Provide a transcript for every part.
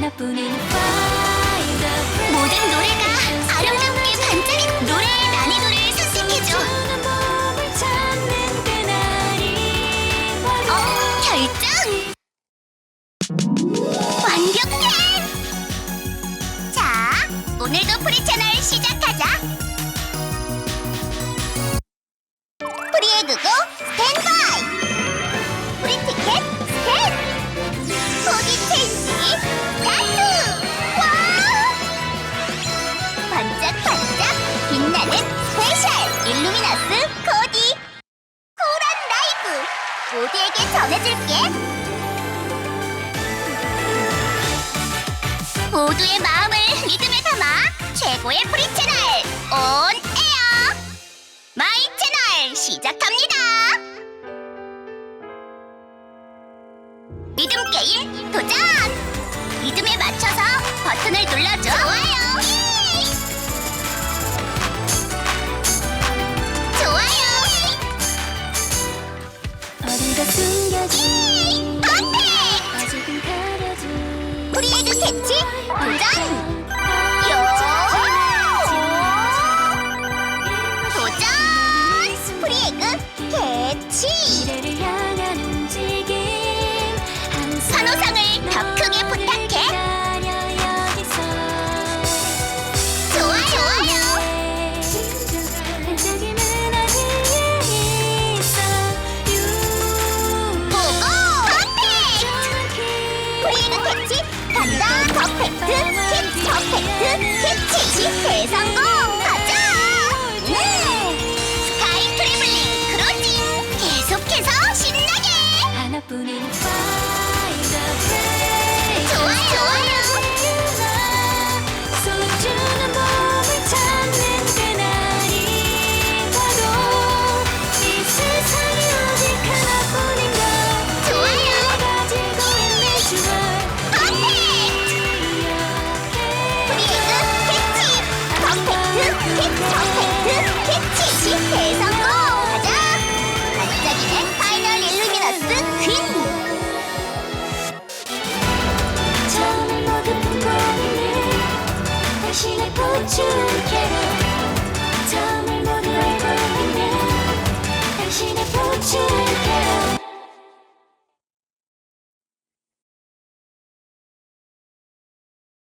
하나뿐인. 모든 노래가 아름답게 반짝이 노래의 난이도를 바로 어, 결정! 완벽해! 자, 오늘도 프리 채널 시작하자. 프리의 그거 스탠바이! 모두에게 전해줄게! 모두의 마음을 리듬에 담아 최고의 프리 채널 온 에어 마이 채널 시작합니다. 리듬 게임 도전! 리듬에 맞춰서 버튼을 눌러줘. 좋아요. 프리에그 캐치 도전! 도전! 프리에그 캐치! 퍼펙트 캐치 퍼펙트 캐치 대성공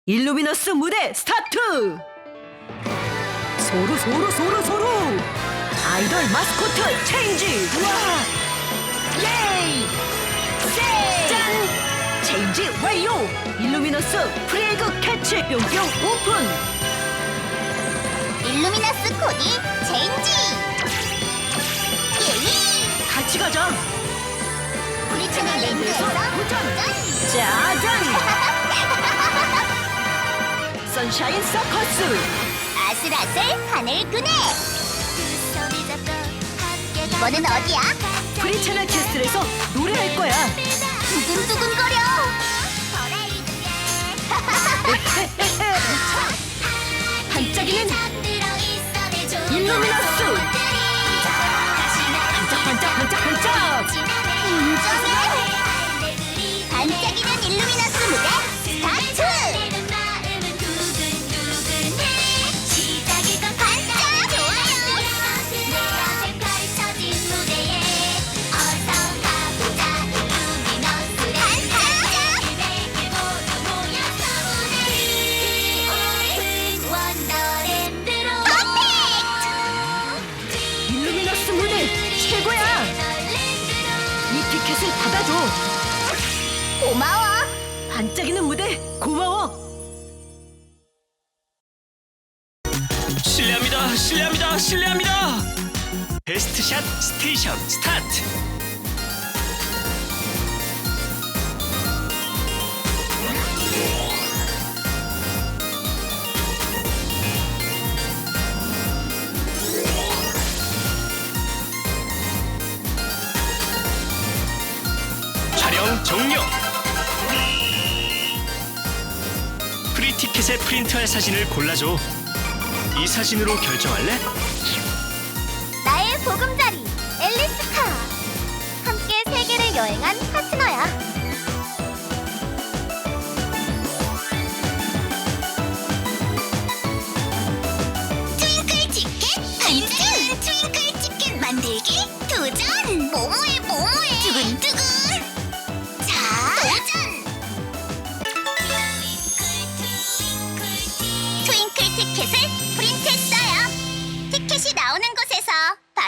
일루미너스 무대 스타트! 소로 소로 소로 소로! 아이돌 마스코트 체인지! 와! 예이! 세! 짠! 체인지 완료! 일루미너스 프레그 캐치 뿅뿅 오픈! 일루미너스 코디 체인지 예이 같이 가자! 우리 채널 랜드에서 도전! 도전 짜잔! 선샤인 서커스! 아슬아슬 하늘 그네 이번엔 어디야? 프리 채널 캐스트에서 노래할 거야! 두근두근거려 고마워 반짝이는 무대 고마워! 실례합니다. 실례합니다. 실례합니다. 베스트 샷 스테이션 스타트. 종료. 프리티켓에 프린트할 사진을 골라줘. 이 사진으로 결정할래? 나의 보금자리 앨리스카 함께 세계를 여행한 파트너야